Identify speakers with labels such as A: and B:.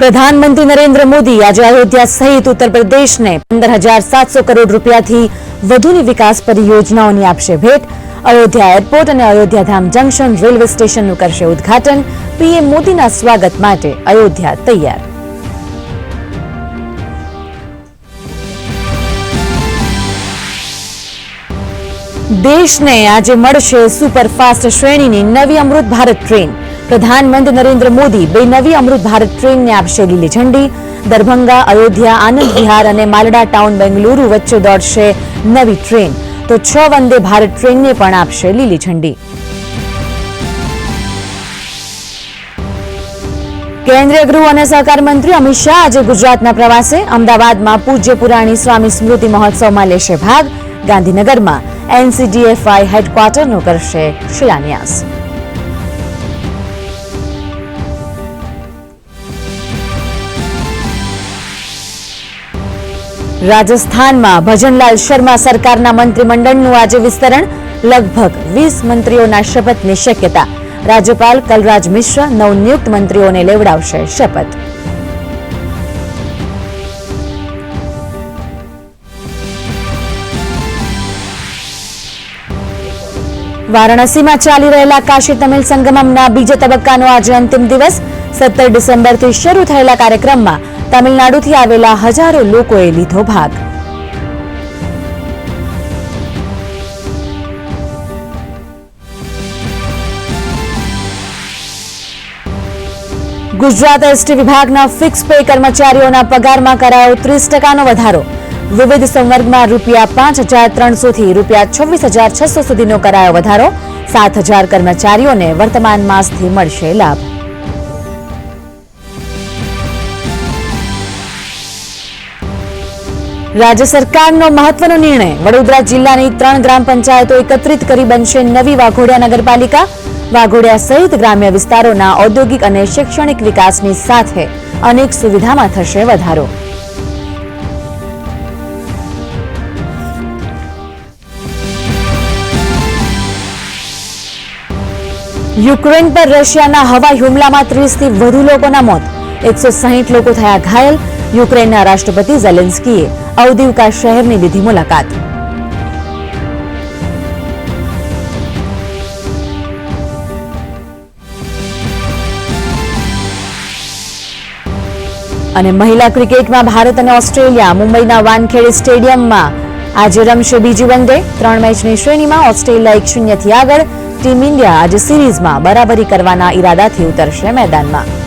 A: પ્રધાનમંત્રી નરેન્દ્ર મોદી આજે અયોધ્યા સહિત ઉત્તર પ્રદેશને પંદર હજાર સાતસો કરોડ રૂપિયાથી વધુની વિકાસ પરિયોજનાઓની આપશે ભેટ. અયોધ્યા એરપોર્ટ અને અયોધ્યા ધામ જંકશન રેલવે સ્ટેશનનું કરશે ઉદ્ઘાટન. પીએમ મોદીના સ્વાગત માટે અયોધ્યા તૈયાર. દેશને આજે મળશે સુપરફાસ્ટ શ્રેણીની નવી અમૃત ભારત ટ્રેન. પ્રધાનમંત્રી નરેન્દ્ર મોદી બે નવી અમૃત ભારત ટ્રેનને આપશે લીલી ઝંડી. દરભંગા, અયોધ્યા, આનંદ વિહાર અને માલડા ટાઉન બેંગલુરુ વચ્ચે દોડશે નવી ટ્રેન. તો છ વંદે ભારત ટ્રેનને પણ આપશે લીલી ઝંડી. કેન્દ્રીય ગૃહ અને સહકાર મંત્રી અમિત શાહ આજે ગુજરાતના પ્રવાસે. અમદાવાદમાં પૂજ્ય પુરાણી સ્વામી સ્મૃતિ મહોત્સવમાં લેશે ભાગ. ગાંધીનગરમાં એનસીડીએફઆઈ હેડક્વાર્ટરનો કરશે શિલાન્યાસ. રાજસ્થાનમાં ભજનલાલ શર્મા સરકારના મંત્રીમંડળનું આજે વિસ્તરણ. લગભગ વીસ મંત્રીઓના શપથની શક્યતા. રાજ્યપાલ કલરાજ મિશ્ર નવનિયુક્ત મંત્રીઓને લેવડાવશે શપથ. વારાણસીમાં ચાલી રહેલા કાશી તમિલ સંગમમના બીજા તબક્કાનો આજે અંતિમ દિવસ. સત્તર ડિસેમ્બરથી શરૂ થયેલા કાર્યક્રમમાં તમિલનાડુથી આવેલા હજારો લોકોએ લીધો ભાગ. ગુજરાત એસટી વિભાગના ફિક્સ પે કર્મચારીઓના પગારમાં કરાયો ત્રીસ ટકાનો વધારો. વિવિધ સંવર્ગમાં રૂપિયા પાંચ હજાર ત્રણસોથી રૂપિયા છવ્વીસ હજાર છસો સુધીનો કરાયો વધારો. સાત હજાર કર્મચારીઓને વર્તમાન માસથી મળશે લાભ. રાજ્ય સરકારનો મહત્વનો નિર્ણય વડોદરા જિલ્લાની ત્રણ ગ્રામ પંચાયતો એકત્રિત કરી બનશે નવી વાઘોડિયા નગરપાલિકા. વાઘોડિયા સહિત ગ્રામ્ય વિસ્તારોના ઔદ્યોગિક અને શૈક્ષણિક વિકાસની સાથે અનેક સુવિધામાં થશે વધારો. યુક્રેન પર રશિયાના હવાઈ હુમલામાં ત્રીસથી વધુ લોકોના મોત. એકસો સાહીઠ લોકો થયા ઘાયલ. યુક્રેનના રાષ્ટ્રપતિ ઝેલેન્સ્કીએ અવદિવકા શહેરની લીધી મુલાકાત. અને મહિલા ક્રિકેટમાં ભારત અને ઓસ્ટ્રેલિયા મુંબઈના વાનખેડે સ્ટેડિયમમાં આજે રમશે બીજી વન ડે. ત્રણ મેચની શ્રેણીમાં ઓસ્ટ્રેલિયા એક શૂન્યથી આગળ. ટીમ ઇન્ડિયા આજે સિરીઝમાં બરાબરી કરવાના ઈરાદાથી ઉતરશે મેદાનમાં.